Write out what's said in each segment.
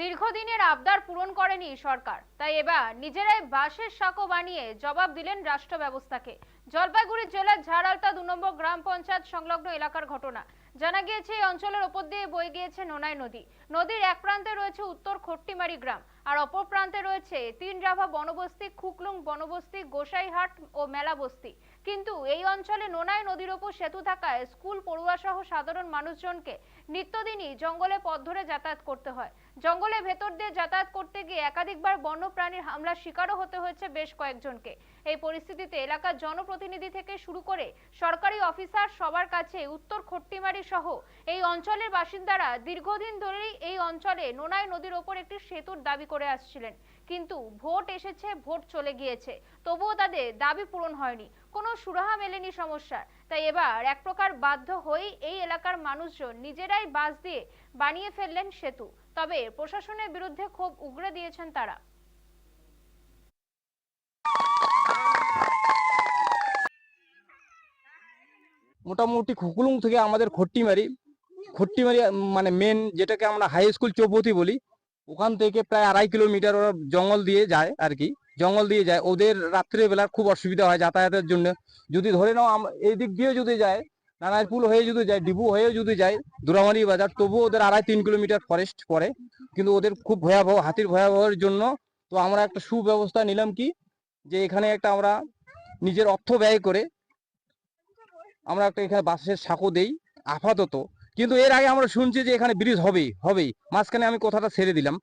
দীর্ঘদিনের আবদার পূরণ করেনি সরকার। তাই এবার নিজেরাই বাঁশের সাঁকো বানিয়ে জবাব দিলেন রাষ্ট্র ব্যবস্থাকে জলপাইগুড়ি জেলার ঝাড়ালতা দু নম্বর গ্রাম পঞ্চায়েত সংলগ্ন এলাকার ঘটনা। জানা গিয়েছে, এই অঞ্চলের ওপর দিয়ে বয়ে গিয়েছে নোনাই নদী। নদীর এক প্রান্তে রয়েছে উত্তর খট্টিমারি গ্রাম, আর অপর প্রান্তে রয়েছে তিন রাভা বনবস্তি, খুকলুং বনবস্তি, গোসাইহাট ও মেলা বস্তি কিন্তু এই অঞ্চলে নোনাই নদীর ওপর সেতু থাকায় স্কুল পড়ুয়া সহ সাধারণ মানুষজনকে নিত্যদিনই জঙ্গলে পথ ধরে যাতায়াত করতে হয়। জঙ্গলের ভেতর দিয়ে যাতায়াত করতে গিয়ে একাধিকবার বন্যপ্রাণীর হামলার শিকারও হতে হয়েছে বেশ কয়েকজনকে। এই পরিস্থিতিতে এলাকার জনপ্রতিনিধি থেকে শুরু করে সরকারি অফিসার সবার কাছে উত্তর খট্টিমারি সহ এই অঞ্চলের বাসিন্দারা দীর্ঘদিন ধরেই এই অঞ্চলে নোনাই নদীর ওপর একটি সেতুর দাবি করে আসছিলেন। কিন্তু ভোট এসেছে, ভোট চলে গিয়েছে। তবুও তাদের দাবি পূরণ হয়নি। কোনো সুরাহা মেলেনি সমস্যার। তাই এবার এক প্রকার বাধ্য হয়েই এই এলাকার মানুষজন নিজেরাই বাস দিয়ে বানিয়ে ফেললেন সেতু। তবে প্রশাসনের বিরুদ্ধে ক্ষোভ উগরে দিয়েছেন তারা। মোটামুটি খুকুলুং থেকে আমাদের খট্টিমারি খট্টিমারি মানে মেন যেটাকে আমরা হাই স্কুল চৌপতি বলি, ওখান থেকে প্রায় আড়াই কিলোমিটার ওরা জঙ্গল দিয়ে যায় আর কি। জঙ্গল দিয়ে যায়। ওদের রাত্রেবেলা খুব অসুবিধা হয় যাতায়াতের জন্য। যদি ধরে নাও এই দিক দিয়ে যদি যায় নারায়ণপুর হয়ে যদি যায়, ডিবু হয়ে যদি যায়, দুরামারি বাজার, তবুও ওদের আড়াই তিন কিলোমিটার ফরেস্ট পড়ে। কিন্তু ওদের খুব ভয়াবহ, হাতির ভয়াবহের জন্য তো আমরা একটা সুব্যবস্থা নিলাম কি? যে এখানে একটা আমরা নিজের অর্থ ব্যয় করে আমরা একটা এখানে বাসের সাঁকো দেই, আপাতত। কিন্তু এর আগে আমরা শুনছি যে এখানে ব্রিজ হবেই হবেই। মাঝখানে আমি কথাটা ছেড়ে দিলাম।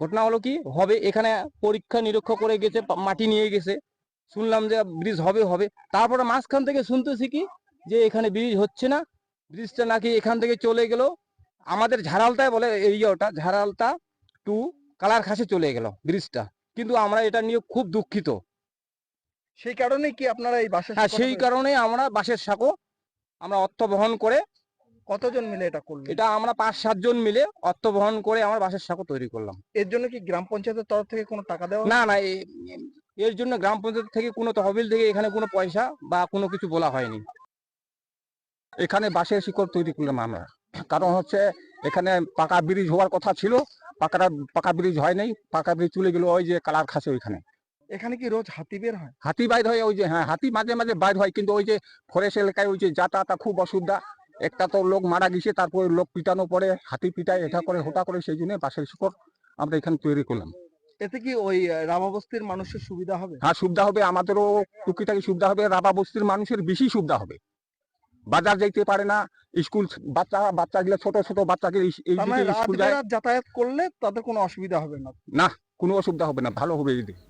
ঘটনা হলো কি? হবে, এখানে পরীক্ষা নিরীক্ষা করে গেছে মাটি নিয়ে গেছে। শুনলাম যে ব্রিজ হবে হবে। তারপরে মাঝখান থেকে শুনতেছি কি? যে এখানে ব্রিজ হচ্ছে না ব্রিজটা নাকি এখান থেকে চলে গেল। আমাদের ঝাড়ালতায় বলে এরিয়াটা ঝাড়ালতা টু কালার খাসে চলে গেল ব্রিজটা। কিন্তু আমরা এটা নিয়ে খুব দুঃখিত। সেই কারণে কি আপনারা এই বাসের হ্যাঁ সেই করে- কারণে আমরা বাসের সাঁকো আমরা অর্থ বহন করে কতজন মিলে এটা করলেন? এটা আমরা পাঁচ সাতজন মিলে অর্থ বহন করে আমরা বাসের সাঁকো তৈরি করলাম। এর জন্য কি গ্রাম পঞ্চায়েতের তরফ থেকে কোনো টাকা দেওয়া না না এর জন্য গ্রাম পঞ্চায়েত থেকে কোনো তহবিল থেকে এখানে কোনো পয়সা বা কোনো কিছু বলা হয়নি। এখানে বাঁশের শিকড় তৈরি করলাম আমরা। কারণ হচ্ছে এখানে পাকা ব্রিজ হওয়ার কথা ছিল পাকা পাকা ব্রিজ হয় নাই পাকা ব্রিজ চলে গেল ওই যে কালার খাসে ওইখানে। এখানে কি রোজ হাতি বের হয়? হাতি বাইর হয় ওই যে হ্যাঁ হাতি মাঝে মাঝে বাইর হয় কিন্তু ওই যে ফরেস্ট এলাকায় ওই যে যাতায়াত খুব অসুবিধা। একটা তো লোক মারা গেছে তারপরে লোক পিটানো পড়ে হাতি পিটায় এটা করে হোটা করে সেই জন্য বাঁশের শিকড় আমরা এখানে তৈরি করলাম। এতে কি ওই রামাবস্তির মানুষের সুবিধা হবে? হ্যাঁ সুবিধা হবে আমাদেরও টুকিটাকি সুবিধা হবে রাবা বস্তির মানুষের বেশি সুবিধা হবে। বাজার যাইতে পারে না স্কুল বাচ্চা বাচ্চা বাচ্চাগুলো ছোট ছোট বাচ্চাকে মানে যাতায়াত করলে তাদের কোনো অসুবিধা হবে না? না কোনো অসুবিধা হবে না ভালো হবে এই দিকে।